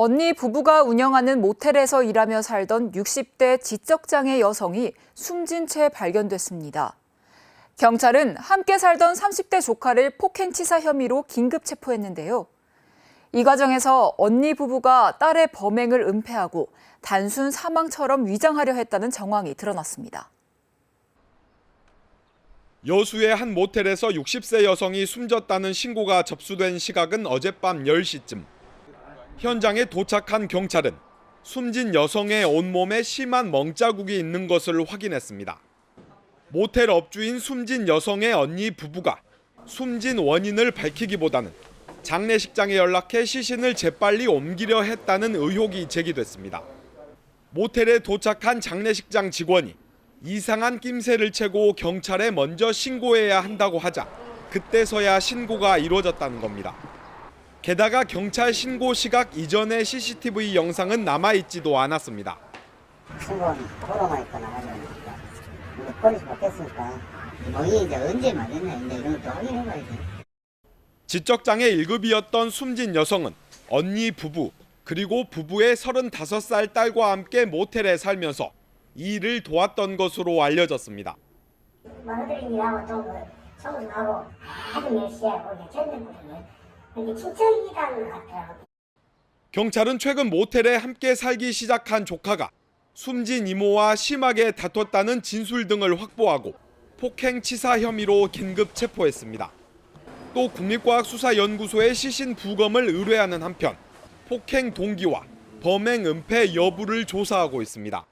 언니 부부가 운영하는 모텔에서 일하며 살던 60대 지적장애 여성이 숨진 채 발견됐습니다. 경찰은 함께 살던 30대 조카를 폭행치사 혐의로 긴급 체포했는데요. 이 과정에서 언니 부부가 딸의 범행을 은폐하고 단순 사망처럼 위장하려 했다는 정황이 드러났습니다. 여수의 한 모텔에서 60세 여성이 숨졌다는 신고가 접수된 시각은 어젯밤 10시쯤. 현장에 도착한 경찰은 숨진 여성의 온몸에 심한 멍자국이 있는 것을 확인했습니다. 모텔 업주인 숨진 여성의 언니 부부가 숨진 원인을 밝히기보다는 장례식장에 연락해 시신을 재빨리 옮기려 했다는 의혹이 제기됐습니다. 모텔에 도착한 장례식장 직원이 이상한 낌새를 채고 경찰에 먼저 신고해야 한다고 하자 그때서야 신고가 이루어졌다는 겁니다. 게다가 경찰 신고 시각 이전의 CCTV 영상은 남아있지도 않았습니다. 신고는 코로나 있고 나가지고 이제 버리지 못했으니까 거기 이제 언제 맞았냐 이제 이런 것도 확인해봐야지 지적장애 1급이었던 숨진 여성은 언니 부부 그리고 부부의 35살 딸과 함께 모텔에 살면서 이 일을 도왔던 것으로 알려졌습니다. 며느리 일하고 또뭐 청소하고 아주 열심히 하고 이제 견뎠거든요. 경찰은 최근 모텔에 함께 살기 시작한 조카가 숨진 이모와 심하게 다퉜다는 진술 등을 확보하고 폭행 치사 혐의로 긴급 체포했습니다. 또 국립과학수사연구소에 시신 부검을 의뢰하는 한편 폭행 동기와 범행 은폐 여부를 조사하고 있습니다.